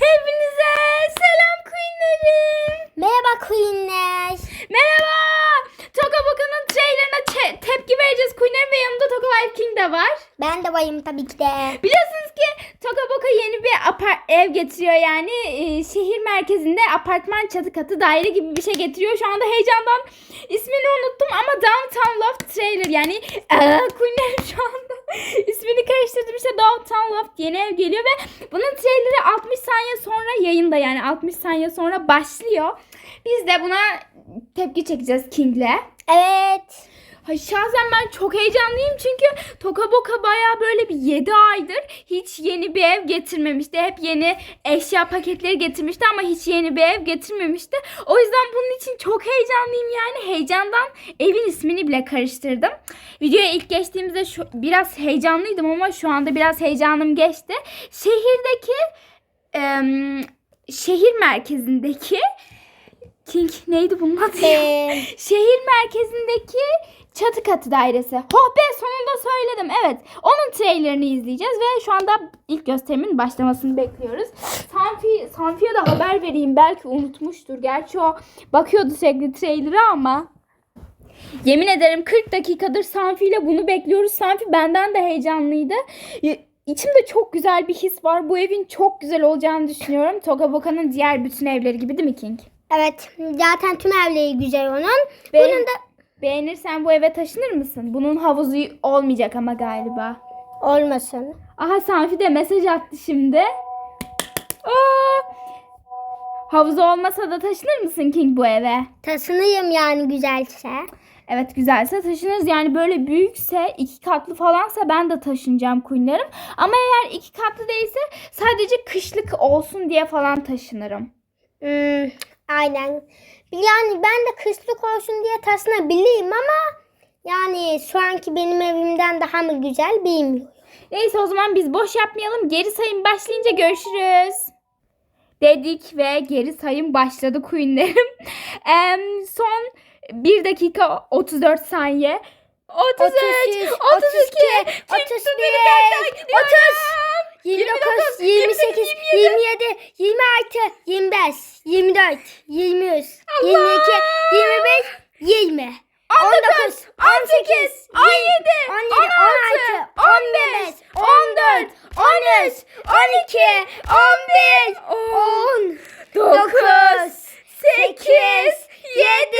Hepinize selam Queenlerim. Merhaba Queenler. Merhaba. Toka Boka'nın trailerına tepki vereceğiz Queenlerim ve yanımda Toka Life King de var. Ben de varım tabii ki de. Biliyorsunuz ki Toka Boka yeni bir apar ev getiriyor yani e, şehir merkezinde apartman çatı katı daire gibi bir şey getiriyor. Şu anda heyecandan ismini unuttum ama Downtown Loft trailer yani Queenlerim şu anda ismini karıştırdım işte Downtown Loft yeni ev geliyor ve bunun trailerı 60 saniye sonra yayında yani 60 saniye sonra başlıyor. Biz de buna tepki çekeceğiz King'le. Evet. Ay şahsen ben çok heyecanlıyım çünkü Toka Boka baya böyle bir 7 aydır hiç yeni bir ev getirmemişti. Hep yeni eşya paketleri getirmişti ama hiç yeni bir ev getirmemişti. O yüzden bunun için çok heyecanlıyım yani. Heyecandan evin ismini bile karıştırdım. Videoya ilk geçtiğimizde şu, biraz heyecanlıydım ama şu anda biraz heyecanım geçti. Şehirdeki em, şehir merkezindeki King neydi bunun adı? Ee, Şehir merkezindeki çatı katı dairesi. Oh be sonunda söyledim. Evet. Onun trailerini izleyeceğiz ve şu anda ilk gösterimin başlamasını bekliyoruz. Sanfi, Sanfi'ye de haber vereyim. Belki unutmuştur. Gerçi o bakıyordu sürekli trailer'a ama. Yemin ederim 40 dakikadır Sanfi ile bunu bekliyoruz. Sanfi benden de heyecanlıydı. İçimde çok güzel bir his var. Bu evin çok güzel olacağını düşünüyorum. Toga Boka'nın diğer bütün evleri gibi değil mi King? evet. Zaten tüm evleri güzel onun. Ve- Bunun da Beğenirsen bu eve taşınır mısın? Bunun havuzu olmayacak ama galiba. olmasın. Aha Sanfi de mesaj attı şimdi. Aa! Havuzu olmasa da taşınır mısın King bu eve? Taşınayım yani güzelse. Evet güzelse taşınırız. Yani böyle büyükse iki katlı falansa ben de taşınacağım Queen'lerim. Ama eğer iki katlı değilse sadece kışlık olsun diye falan taşınırım. Hmm, aynen. Yani ben de kışlık olsun diye taşınabilirim ama yani şu anki benim evimden daha mı güzel bilmiyorum. Neyse o zaman biz boş yapmayalım. Geri sayım başlayınca görüşürüz. Dedik ve geri sayım başladı Queen'lerim. Em, son 1 dakika 34 saniye. 33, 32, 32, 31, 30, 29, 28, 27, 26, 25, 24, 23, 22, 21, 20, 19, 18, 17, 17, 16, 15, 14, 13, 12, 11, 10, 9, 8, 7,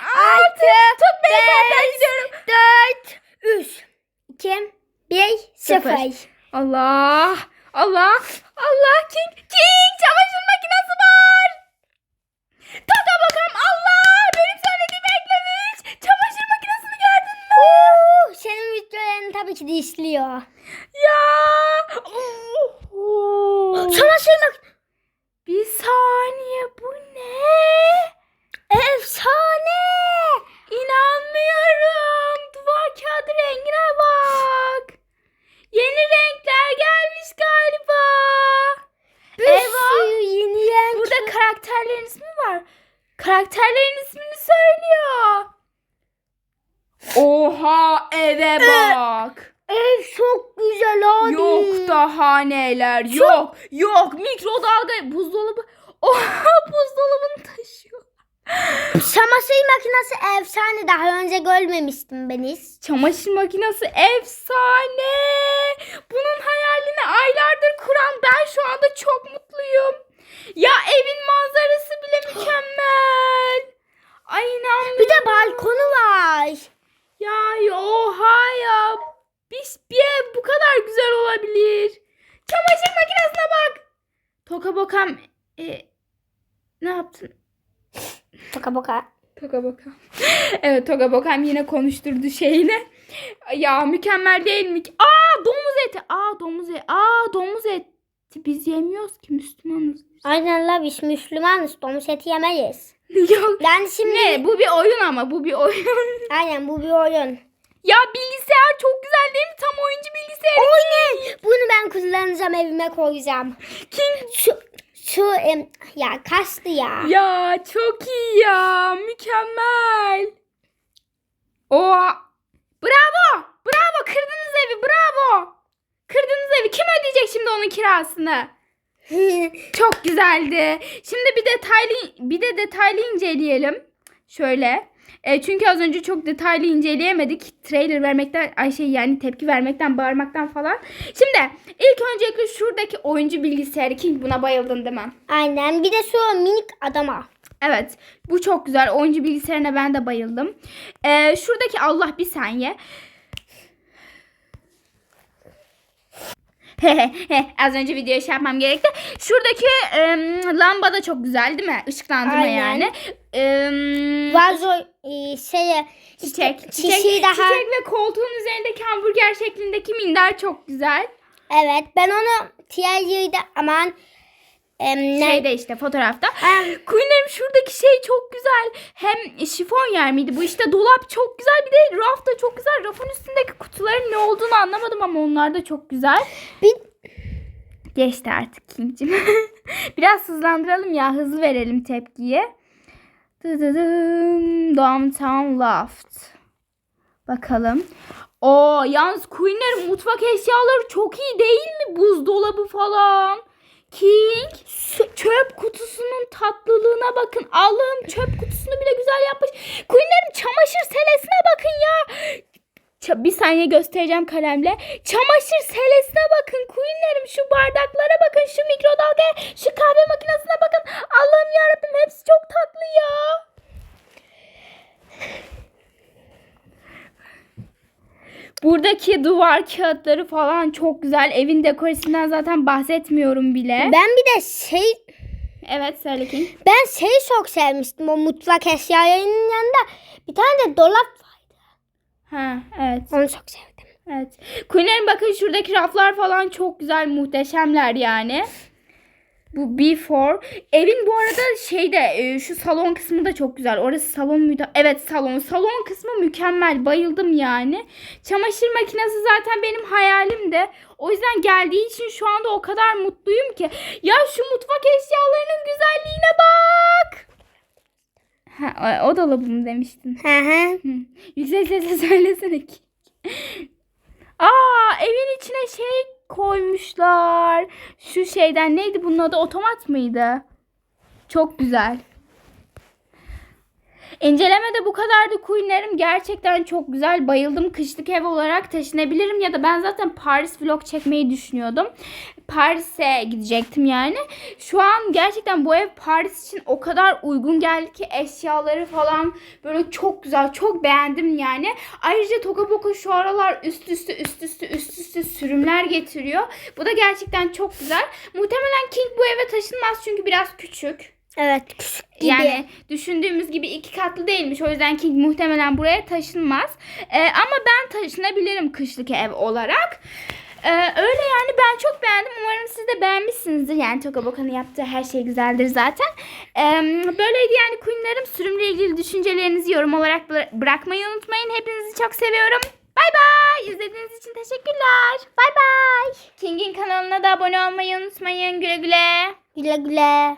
6, Tut beni kalpten 5, gidiyorum. 4, 3, 2, 1, 0. Allah. Allah. Allah. King. King. Çamaşır makinesi var. Taka bakalım. Allah. Benim söylediğimi eklemiş. Çamaşır makinesini gördün mü? Senin videolarını tabii ki de izliyor. Ya. Oh. Çamaşır makinesi. Bir saniye. Bu ne? Efsane. İnanmıyorum. Duvar kağıdı rengine bak. Yeni renkler gelmiş galiba. Bir Eyvah. sürü yeni renk. Burada karakterlerin ismi var. Karakterlerin ismini söylüyor. Oha eve bak. Ev çok güzel abi. Yok daha neler. Yok. Yok mikrodalga buzdolabı. Oha buzdolabını taşıyor. Çamaşır makinesi efsane. Daha önce görmemiştim ben hiç. Çamaşır makinesi efsane. Bunun hayalini aylardır kuran ben şu anda çok mutluyum. Ya evin manzarası bile mükemmel. Ay inanmıyorum. Bir de balkonu var. Ya oha ya. Bir, bir ev bu kadar güzel olabilir. Çamaşır makinesine bak. Toka bokam. E, ne yaptın? Toka boka. Toga Bokam. evet Toga Bokam yine konuşturdu şeyini. Ya mükemmel değil mi? Aa domuz eti. Aa domuz eti. Aa domuz eti. Biz yemiyoruz ki Müslümanız. Aynen la biz Müslümanız. Domuz eti yemeyiz. Yok. Ben şimdi... Ne? Bu bir oyun ama bu bir oyun. Aynen bu bir oyun. ya bilgisayar çok güzel değil mi? Tam oyuncu bilgisayarı. Oyun. Bunu ben kullanacağım evime koyacağım. Kim? Şu, şu em, ya kastı ya. Ya çok iyi ya. Mükemmel. Oha. Bravo. Bravo. Kırdınız evi. Bravo. Kırdınız evi. Kim ödeyecek şimdi onun kirasını? Çok güzeldi. Şimdi bir detaylı bir de detaylı inceleyelim. Şöyle. E, çünkü az önce çok detaylı inceleyemedik. Trailer vermekten, ay şey yani tepki vermekten, bağırmaktan falan. Şimdi ilk öncelikle şuradaki oyuncu bilgisayarı King buna bayıldın değil mi? Aynen. Bir de şu minik adama. Evet. Bu çok güzel. Oyuncu bilgisayarına ben de bayıldım. E, şuradaki Allah bir saniye. Az önce video şey yapmam gerekti. Şuradaki em, lamba da çok güzel değil mi? Işıklandırma Aynen. yani. Em, Vazo e, şeye çiçek. Çiçek, çiçeği daha çiçek ve koltuğun üzerindeki hamburger şeklindeki minder çok güzel. evet ben onu TLC'de aman em, ne? Şeyde işte fotoğrafta. Queen'lerim şuradaki şey çok güzel. Hem şifon yer miydi? Bu işte dolap çok güzel. Bir de raf da çok güzel. Rafın üstündeki kutuların ne olduğunu anlamadım ama onlar da çok güzel. bir Geçti artık King'cim. Biraz hızlandıralım ya. Hızlı verelim. Dıdıdım. Downtown Loft. Bakalım. O yalnız Queen'lerin mutfak eşyaları çok iyi değil mi? Buzdolabı falan. King. Çöp kutusunun tatlılığına bakın. Allah'ım çöp kutusunu bile güzel yapmış. Queen'lerin çamaşır selesine bakın ya. Ça- bir saniye göstereceğim kalemle. Çamaşır selesine bakın. Queen'lerim şu bardaklara bakın. Şu mikrodalgaya, şu kahve makinesine bakın. Allah'ım yarabbim hepsi çok tatlı ya. Buradaki duvar kağıtları falan çok güzel. Evin dekoresinden zaten bahsetmiyorum bile. ben bir de şey Evet söyle King. ben şeyi çok sevmiştim o mutfak eşyalarının yanında bir tane de dolap var. Ha evet. Onu çok sevdim. Evet. Queen'lerin bakın şuradaki raflar falan çok güzel, muhteşemler yani. Bu before. Evin bu arada şeyde e, şu salon kısmı da çok güzel. Orası salon muydu? Evet salon. Salon kısmı mükemmel. Bayıldım yani. Çamaşır makinesi zaten benim hayalimdi. O yüzden geldiği için şu anda o kadar mutluyum ki. Ya şu mutfak eşyalarının güzelliğine bak. Ha, o, dolabım demiştin. Hı. Hı. Yüksek sesle söylesene ki. Aa evin içine şey koymuşlar. Şu şeyden neydi bunun adı otomat mıydı? Çok güzel. İncelemede bu kadardı Queen'lerim. Gerçekten çok güzel. Bayıldım. Kışlık ev olarak taşınabilirim ya da ben zaten Paris vlog çekmeyi düşünüyordum. Paris'e gidecektim yani. Şu an gerçekten bu ev Paris için o kadar uygun geldi ki eşyaları falan böyle çok güzel. Çok beğendim yani. Ayrıca Toka Boka şu aralar üst üste üst üste üst üste sürümler getiriyor. Bu da gerçekten çok güzel. Muhtemelen King bu eve taşınmaz çünkü biraz küçük. Evet. küçük gibi. Yani düşündüğümüz gibi iki katlı değilmiş. O yüzden King muhtemelen buraya taşınmaz. Ee, ama ben taşınabilirim kışlık ev olarak. Ee, öyle yani ben çok beğendim. Umarım siz de beğenmişsinizdir. Yani Toka Boka'nın yaptığı her şey güzeldir zaten. Ee, böyleydi yani Queen'lerim. Sürümle ilgili düşüncelerinizi yorum olarak bıra- bırakmayı unutmayın. Hepinizi çok seviyorum. Bay bay. İzlediğiniz için teşekkürler. Bay bay. King'in kanalına da abone olmayı unutmayın. Güle güle. Güle güle.